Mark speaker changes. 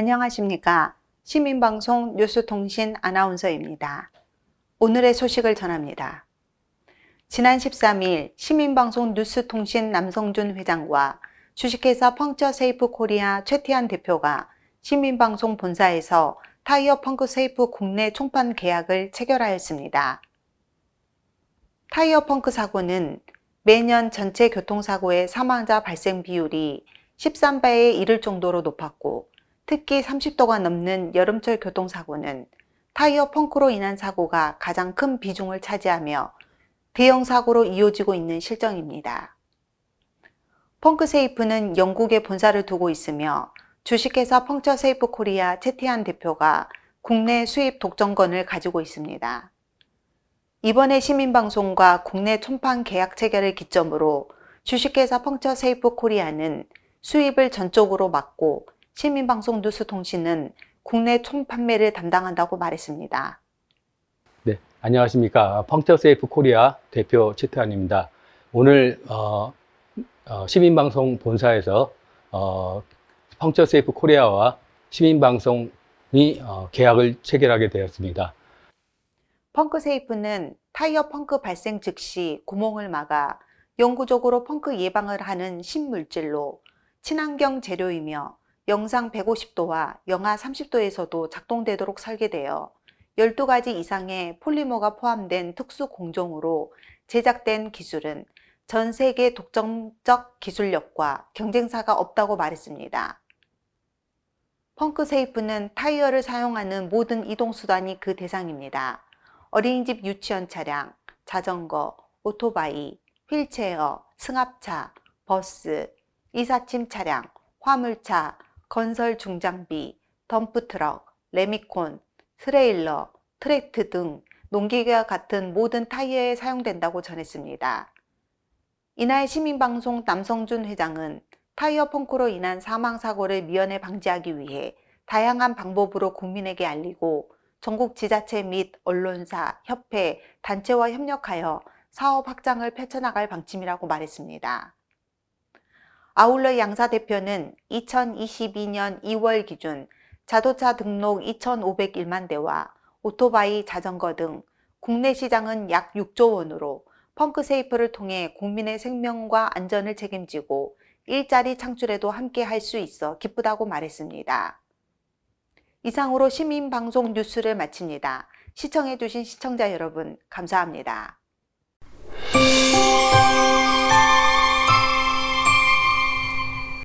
Speaker 1: 안녕하십니까. 시민방송 뉴스통신 아나운서입니다. 오늘의 소식을 전합니다. 지난 13일 시민방송 뉴스통신 남성준 회장과 주식회사 펑처 세이프 코리아 최태한 대표가 시민방송 본사에서 타이어 펑크 세이프 국내 총판 계약을 체결하였습니다. 타이어 펑크 사고는 매년 전체 교통사고의 사망자 발생 비율이 13배에 이를 정도로 높았고 특히 30도가 넘는 여름철 교통사고는 타이어 펑크로 인한 사고가 가장 큰 비중을 차지하며 대형 사고로 이어지고 있는 실정입니다. 펑크세이프는 영국에 본사를 두고 있으며 주식회사 펑처세이프 코리아 채태한 대표가 국내 수입 독점권을 가지고 있습니다. 이번에 시민방송과 국내 총판 계약 체결을 기점으로 주식회사 펑처세이프 코리아는 수입을 전적으로 맡고 시민방송 뉴스통신은 국내 총 판매를 담당한다고 말했습니다.
Speaker 2: 네, 안녕하십니까. 펑처세이프 코리아 대표 최태환입니다. 오늘 어, 어, 시민방송 본사에서 어, 펑처세이프 코리아와 시민방송이 어, 계약을 체결하게 되었습니다.
Speaker 1: 펑크세이프는 타이어 펑크 발생 즉시 구멍을 막아 영구적으로 펑크 예방을 하는 신물질로 친환경 재료이며 영상 150도와 영하 30도에서도 작동되도록 설계되어 12가지 이상의 폴리머가 포함된 특수 공정으로 제작된 기술은 전 세계 독점적 기술력과 경쟁사가 없다고 말했습니다. 펑크 세이프는 타이어를 사용하는 모든 이동수단이 그 대상입니다. 어린이집 유치원 차량, 자전거, 오토바이, 휠체어, 승합차, 버스, 이삿짐 차량, 화물차, 건설 중장비, 덤프트럭, 레미콘, 트레일러, 트랙트 등 농기계와 같은 모든 타이어에 사용된다고 전했습니다. 이날 시민방송 남성준 회장은 타이어 펑크로 인한 사망사고를 미연에 방지하기 위해 다양한 방법으로 국민에게 알리고 전국 지자체 및 언론사, 협회, 단체와 협력하여 사업 확장을 펼쳐나갈 방침이라고 말했습니다. 아울러 양사 대표는 2022년 2월 기준 자동차 등록 2,501만 대와 오토바이, 자전거 등 국내 시장은 약 6조 원으로 펑크세이프를 통해 국민의 생명과 안전을 책임지고 일자리 창출에도 함께 할 수 있어 기쁘다고 말했습니다. 이상으로 시민방송 뉴스를 마칩니다. 시청해주신 시청자 여러분, 감사합니다.